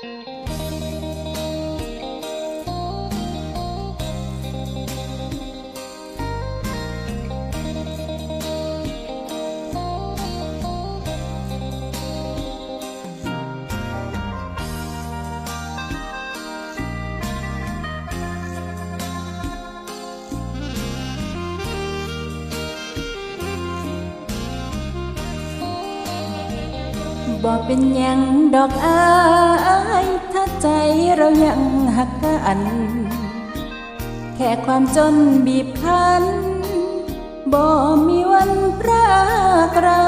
บ่เป็นหยังดอกอายถ้า ใจเรายังหักกัน แค่ความจนบีบคั้นบ่มีวันพรากเรา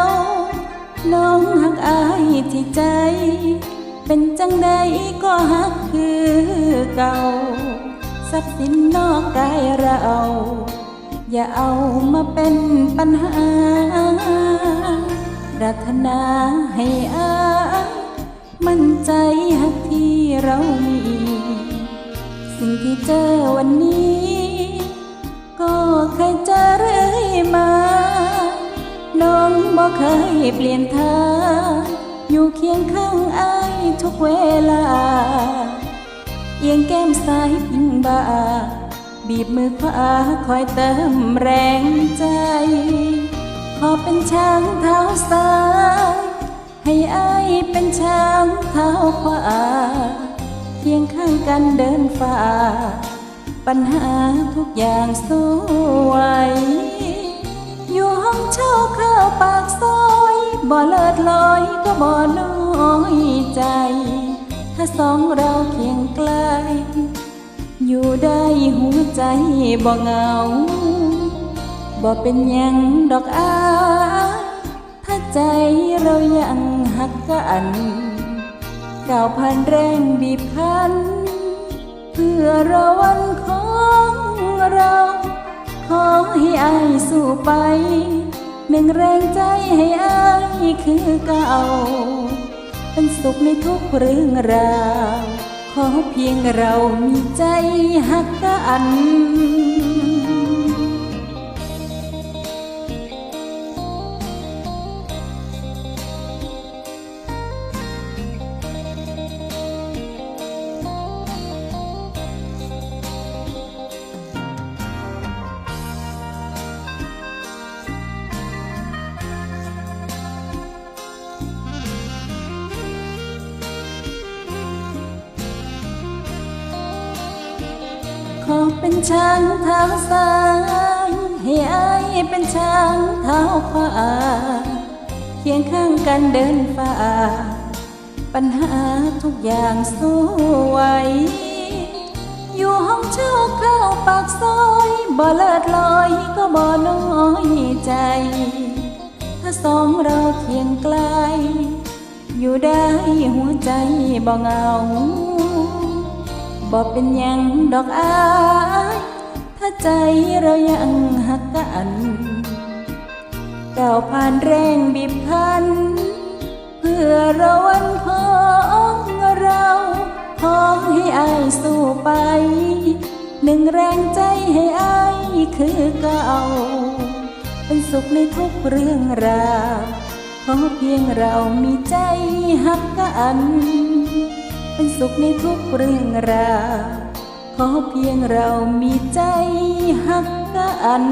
น้องหักอายที่ใจ เป็นจังใดก็หักคือเก่า ทรัพย์สินนอกกายเรา อย่าเอามาเป็นปัญหาปรารถนาให้อายมั่นใจหักที เรามี สิ่งที่เจอวันนี้ ก็เคยเจอเรื่อยมา น้องบ่เคยเปลี่ยนท่าอยู่เคียงข้างอายทุกเวลา เอียงแก้มซ้ายพิงบ่า บีบมือขวาคอยเติมแรงใจ ขอเป็นช้างเท้าซ้ายให้อายเป็นช้างเท้าขวา เคียงข้างกันเดินฝ่า ปัญหาทุกอย่างสู้ไหวอยู่ห้องเช่าข้าวปากซอย บ่เลิศลอยก็บ่น้อยใจ ถ้าสองเราเคียงใกล้อยู่ได้หัวใจบ่เหงา บ่เป็นยังดอกอายถ้าใจเรายังหักกัน ก้าวผ่านแรงบีบคั้นเพื่อรอวันของเรา ขอให้อายสู้ไปหนึ่งแรงใจให้อายคือเก่า เป็นสุขในทุกเรื่องราว ขอเพียงเรามีใจหักกัน ขอเป็นช้างเท้าซ้ายให้อายเป็นช้างเท้าขวาเคียงข้างกันเดินฝ่า ปัญหาทุกอย่างสู้ไหวอยู่ห้องเช่าเข้าปากซอยบ่เลิศลอยก็บ่น้อยใจ ถ้าสองเราเคียงไกล อยู่ได้หัวใจบ่เหงา บอกเป็นยังดอกอายถ้าใจเรายังหักกันก้าวผ่านแรงบีบคั้นเพื่อเราวันของเราขอให้อายสู้ไป หนึ่งแรงใจให้อายคือเก่าเป็นสุขในทุกเรื่องราวขอเพียงเรามีใจหักกันเป็น สุขในทุกเรื่องราวขอเพียงเรามีใจหักกัน